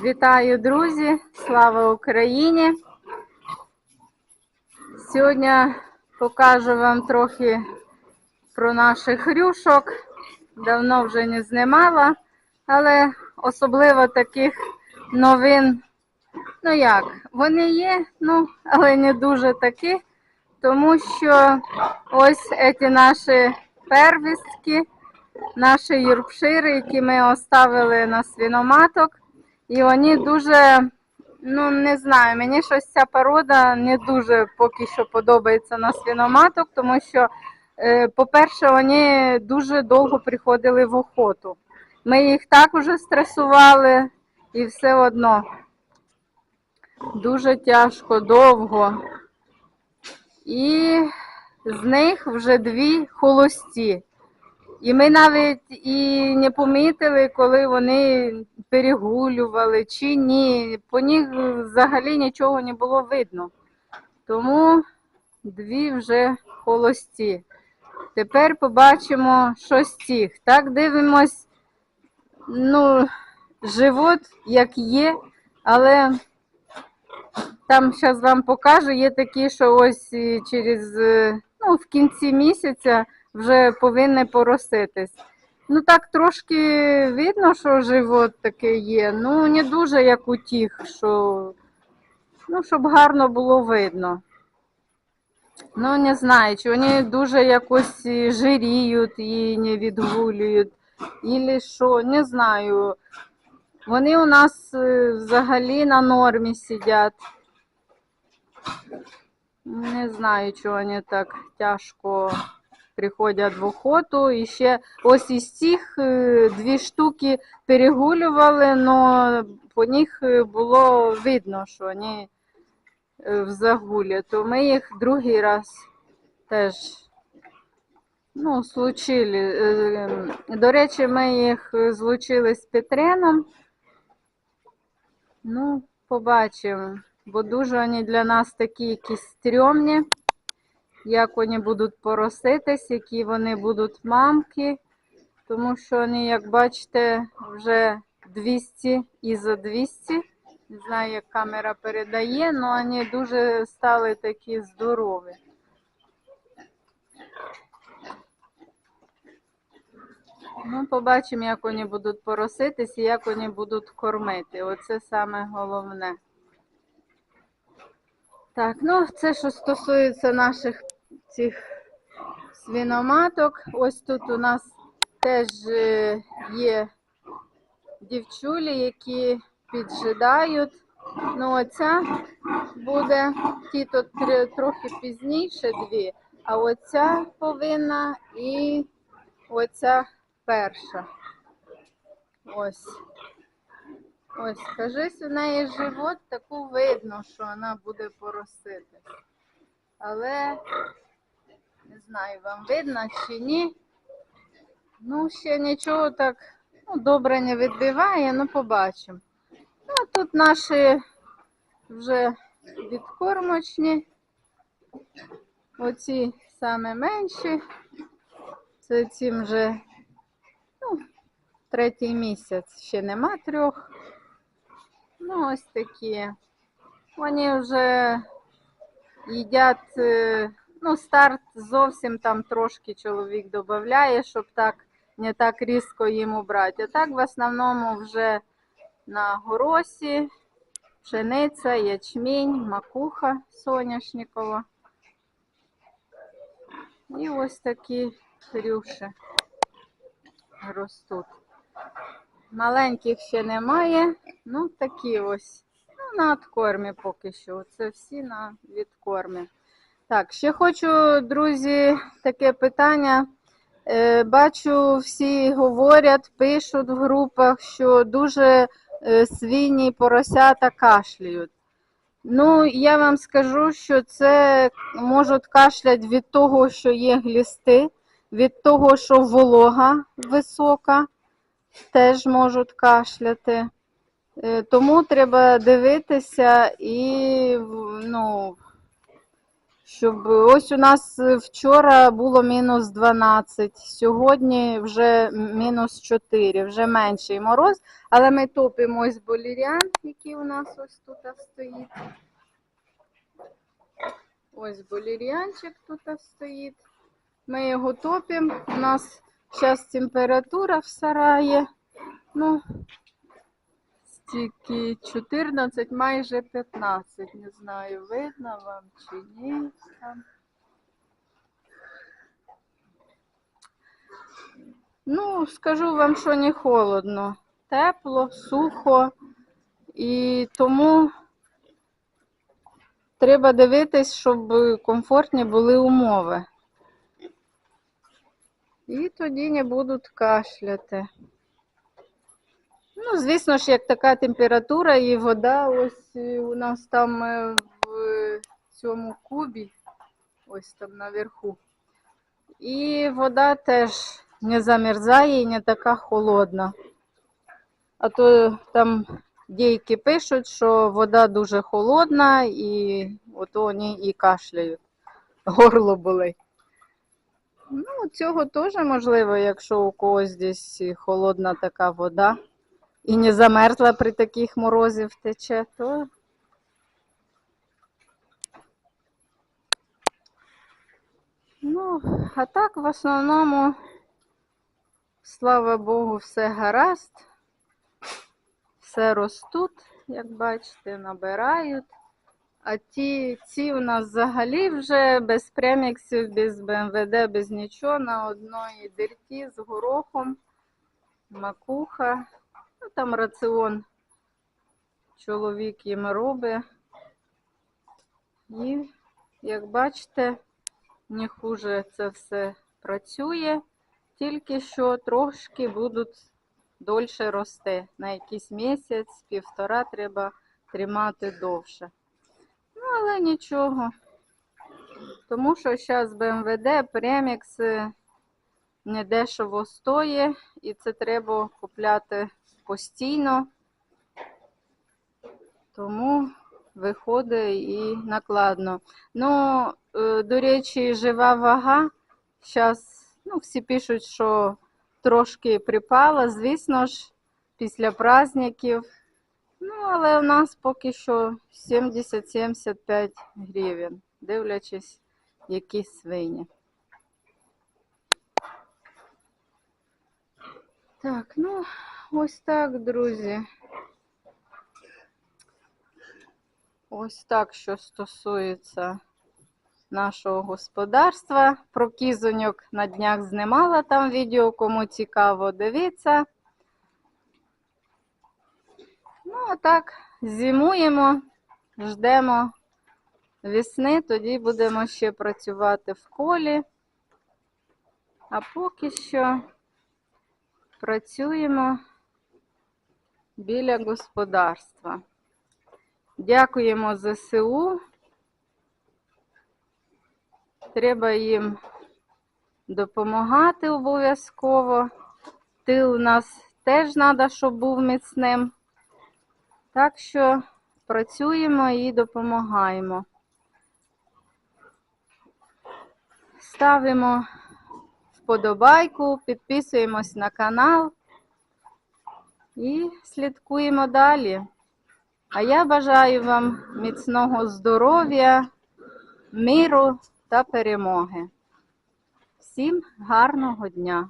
Вітаю, друзі! Слава Україні! Сьогодні покажу вам трохи про наших хрюшок. Давно вже не знімала, але особливо таких новин, ну як, вони є, ну, але не дуже такі, тому що ось ці наші первістки, наші юркшири, які ми оставили на свиноматок. І вони дуже, ну не знаю, мені щось ця порода не дуже поки що подобається на свиноматок, тому що, е, по-перше, вони дуже довго приходили в охоту. Ми їх так уже стресували і все одно. Дуже тяжко, довго. І з них вже дві холості. І ми навіть і не помітили, коли вони перегулювали чи ні. По них взагалі нічого не було видно. Тому дві вже холості. Тепер побачимо, цих. Так дивимось, ну, живот як є, але там зараз вам покажу, є такі, що ось через е, ну, в кінці місяця вже повинні пороситись. Ну так трошки видно, що живот таке є. Ну, не дуже як у тих, що ну, щоб гарно було видно. Ну, не знаю, чи вони дуже якось жиріють і не відгулюють, і що, не знаю. Вони у нас е, взагалі на нормі сидять. Не знаю, чого вони так тяжко приходять в охоту. І ще ось із цих е, дві штуки перегулювали, але по них е, було видно, що вони е, в загулі. То ми їх другий раз теж ну, случили. До речі, ми їх злучили з Петреном. Ну, побачимо. Бо дуже вони для нас такі якісь стрьомні як вони будуть пороситись, які вони будуть мамки, тому що вони, як бачите, вже 200 і за 200. Не знаю, як камера передає, але вони дуже стали такі здорові. Ну, побачимо, як вони будуть пороситись і як вони будуть кормити. Оце саме головне. Так, ну це що стосується наших цих свиноматок. Ось тут у нас теж е, є дівчулі, які піджидають. Ну, оця буде ті тут тр- трохи пізніше дві, а оця повинна і оця перша. Ось. Ось, кажись, у неї живот таку видно, що вона буде поросити. Але знаю, вам видно чи ні. Ну, ще нічого так ну, добре не відбиває, ну побачимо. Ну, а тут наші вже відкормочні. Оці саме менші. Це цим вже ну, третій місяць, ще нема трьох. Ну, ось такі. Вони вже їдять, е, ну, старт зовсім там трошки чоловік додає, щоб так не так різко їм убрати. А так в основному вже на горосі, пшениця, ячмінь, макуха соняшникова. І ось такі хрюші ростуть. Маленьких ще немає, ну такі ось. Ну, на відкормі поки що. Це всі на відкормі. Так, ще хочу, друзі, таке питання. Е, Бачу, всі говорять, пишуть в групах, що дуже е, свині поросята кашляють. Ну, я вам скажу, що це можуть кашляти від того, що є глісти, від того, що волога висока, теж можуть кашляти. Е, Тому треба дивитися і ну, Щоб ось у нас е, вчора було мінус 12, сьогодні вже мінус 4, вже менший мороз, але ми топимо ось болірян, який у нас ось тут стоїть. Ось болір'янчик тут стоїть. Ми його топимо. У нас зараз температура в сараї. Ну, стільки 14, майже 15. Не знаю, видно вам чи ні. Ну, скажу вам, що не холодно. Тепло, сухо. І тому треба дивитись, щоб комфортні були умови. І тоді не будуть кашляти. Ну, звісно ж, як така температура і вода, ось е, у нас там е, в цьому кубі, ось там наверху. І вода теж не замерзає і не така холодна. А то там деякі пишуть, що вода дуже холодна, і от вони і кашляють. Горло болить. Ну, цього теж можливо, якщо у когось десь холодна така вода і не замерзла при таких морозів тече, то ну, а так в основному, слава Богу, все гаразд. Все ростуть, як бачите, набирають. А ті, ці у нас взагалі вже без преміксів, без БМВД, без нічого, на одної дерті з горохом, макуха. Ну, там раціон чоловік їм робить. І, як бачите, не хуже це все працює, тільки що трошки будуть дольше рости. На якийсь місяць, півтора треба тримати довше. Ну, але нічого. Тому що зараз БМВД, премікси не дешево стоїть, і це треба купляти постійно. Тому виходить і накладно. Ну, е, до речі, жива вага. Зараз ну, всі пишуть, що трошки припала, звісно ж, після праздників. Ну, але у нас поки що 70-75 гривень, дивлячись, які свині. Так, ну, ось так, друзі. Ось так, що стосується нашого господарства. Про кізоньок на днях знімала там відео, кому цікаво, дивіться. Ну, а так, зимуємо, ждемо весни, тоді будемо ще працювати в полі. А поки що працюємо біля господарства. Дякуємо ЗСУ. Треба їм допомагати обов'язково. Тил у нас теж треба, щоб був міцним. Так що працюємо і допомагаємо. Ставимо вподобайку, підписуємось на канал і слідкуємо далі. А я бажаю вам міцного здоров'я, миру та перемоги. Всім гарного дня!